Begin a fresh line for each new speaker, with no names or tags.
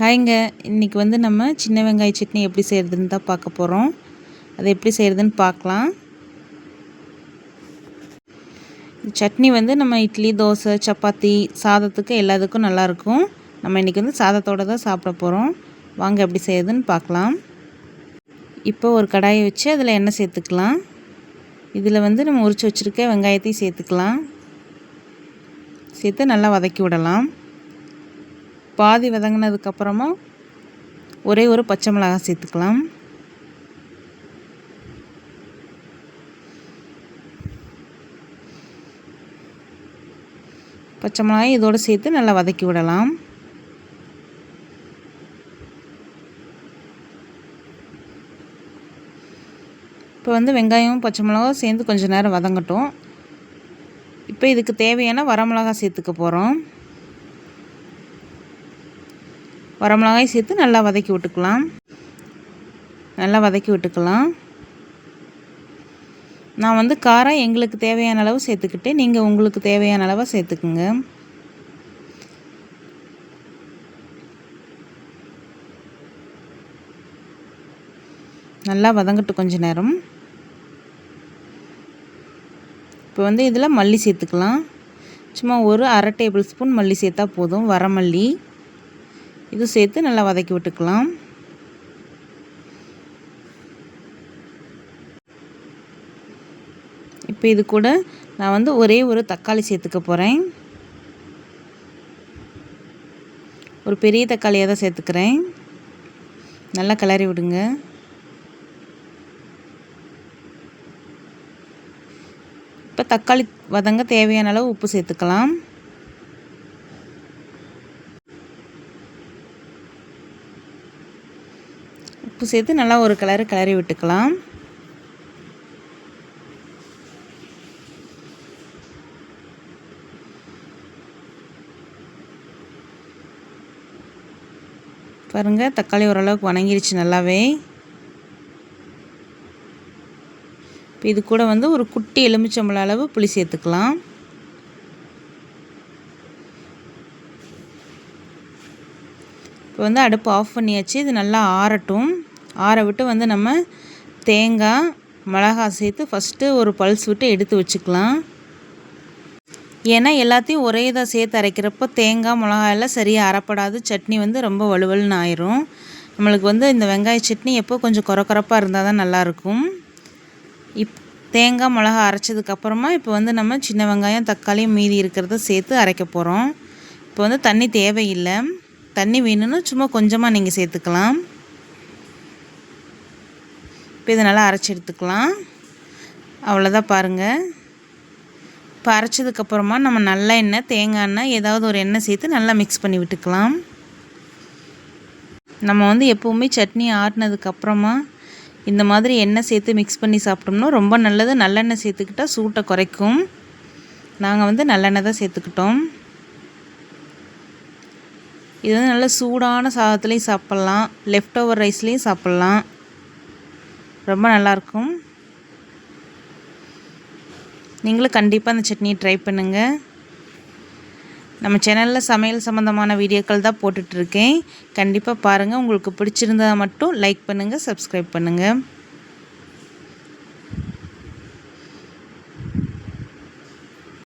ஹாய்ங்க. இன்றைக்கி வந்து நம்ம சின்ன வெங்காய சட்னி எப்படி செய்கிறதுன்னு தான் பார்க்க போகிறோம் அதை எப்படி செய்கிறதுன்னு பார்க்கலாம். சட்னி வந்து நம்ம இட்லி தோசை சப்பாத்தி சாதத்துக்கு எல்லாத்துக்கும் நல்லாயிருக்கும் நம்ம இன்றைக்கி வந்து சாதத்தோடு தான் சாப்பிட போகிறோம் வாங்க எப்படி செய்கிறதுன்னு பார்க்கலாம். இப்போ ஒரு கடாயை வச்சு அதில் எண்ணெய் சேர்த்துக்கலாம். இதில் வந்து நம்ம உரிச்சு வச்சுருக்க வெங்காயத்தையும் சேர்த்துக்கலாம். சேர்த்து நல்லா வதக்கி விடலாம். பாதி வதங்கினதுக்கப்புறமா ஒரே ஒரு பச்சை மிளகாய் சேர்த்துக்கலாம். பச்சை மிளகாய் இதோடு சேர்த்து நல்லா வதக்கி விடலாம். இப்போ வந்து வெங்காயம் பச்சை மிளகா சேர்ந்து கொஞ்சம் நேரம் வதங்கட்டும். இப்போ இதுக்கு தேவையான வரமிளகா சேர்த்துக்க போகிறோம் வரமிளகாய் சேர்த்து நல்லா வதக்கி விட்டுக்கலாம். நல்லா வதக்கி விட்டுக்கலாம். நான் வந்து காரம் எங்களுக்கு தேவையான அளவு சேர்த்துக்கிட்டு நீங்கள் உங்களுக்கு தேவையான அளவாக சேர்த்துக்குங்க. நல்லா வதங்கட்டு கொஞ்ச நேரம். இப்போ வந்து இதில் மல்லி சேர்த்துக்கலாம். சும்மா ஒரு அரை டேபிள் ஸ்பூன் மல்லி சேர்த்தா போதும். வரமல்லி இது சேர்த்து நல்லா வதக்கி விட்டுக்கலாம். இப்போ இது கூட நான் வந்து ஒரே ஒரு தக்காளி சேர்த்துக்க போகிறேன் ஒரு பெரிய தக்காளியாக தான் சேர்த்துக்கிறேன். நல்லா கிளறி விடுங்க. இப்போ தக்காளி வதங்க தேவையான அளவு உப்பு சேர்த்துக்கலாம். உப்பு சேர்த்து நல்லா ஒரு கலரு கிளறி விட்டுக்கலாம். பாருங்கள் தக்காளி ஓரளவுக்கு வணங்கிருச்சு நல்லாவே. இப்போ இது கூட வந்து ஒரு குட்டி எலுமிச்சம்பள அளவு புளி சேர்த்துக்கலாம். இப்போ வந்து அடுப்பு ஆஃப் பண்ணியாச்சு இது நல்லா ஆறட்டும். ஆற விட்டு வந்து நம்ம தேங்காய் மிளகா சேர்த்து ஃபஸ்ட்டு ஒரு பல்ஸ் விட்டு எடுத்து வச்சுக்கலாம். ஏன்னா எல்லாத்தையும் ஒரே இதாக சேர்த்து அரைக்கிறப்போ தேங்காய் மிளகாய் எல்லாம் சரியாக அரைப்படாது. சட்னி வந்து ரொம்ப வலுவலுன்னு ஆயிரும். நம்மளுக்கு வந்து இந்த வெங்காய சட்னி எப்போ கொஞ்சம் குறக்குறப்பாக இருந்தால் தான் நல்லாயிருக்கும் இப் தேங்காய் மிளகா அரைச்சதுக்கப்புறமா இப்போ வந்து நம்ம சின்ன வெங்காயம் தக்காளியும் மீதி இருக்கிறத சேர்த்து அரைக்க போகிறோம் இப்போ வந்து தண்ணி தேவையில்லை. தண்ணி வேணும்னா சும்மா கொஞ்சமாக நீங்கள் சேர்த்துக்கலாம். இப்போ இதை நல்லா அரைச்சி எடுத்துக்கலாம். அவ்வளோதான் பாருங்கள் இப்போ அரைச்சதுக்கப்புறமா நம்ம நல்ல எண்ணெய் தேங்காய் எண்ணெய் ஏதாவது ஒரு எண்ணெய் சேர்த்து நல்லா மிக்ஸ் பண்ணி விட்டுக்கலாம். நம்ம வந்து எப்போவுமே சட்னி ஆட்டினதுக்கப்புறமா இந்த மாதிரி எண்ணெய் சேர்த்து மிக்ஸ் பண்ணி சாப்பிட்டோம்னா ரொம்ப நல்லது. நல்லெண்ணெய் சேர்த்துக்கிட்டால் சூட்டை குறைக்கும். நாங்கள் வந்து நல்லெண்ணெய் தான் சேர்த்துக்கிட்டோம். இது வந்து நல்ல சூடான சாதத்துலேயும் சாப்பிட்லாம். லெஃப்ட் ஓவர் ரைஸ்லேயும் சாப்பிட்லாம். ரொம்ப நல்லாயிருக்கும். நீங்களும் கண்டிப்பாக அந்த சட்னியை ட்ரை பண்ணுங்கள் நம்ம சேனலில் சமையல் சம்மந்தமான வீடியோக்கள் தான் போட்டுட்ருக்கேன் கண்டிப்பாக பாருங்கள் உங்களுக்கு பிடிச்சிருந்தா மட்டும் லைக் பண்ணுங்கள் சப்ஸ்கிரைப் பண்ணுங்கள்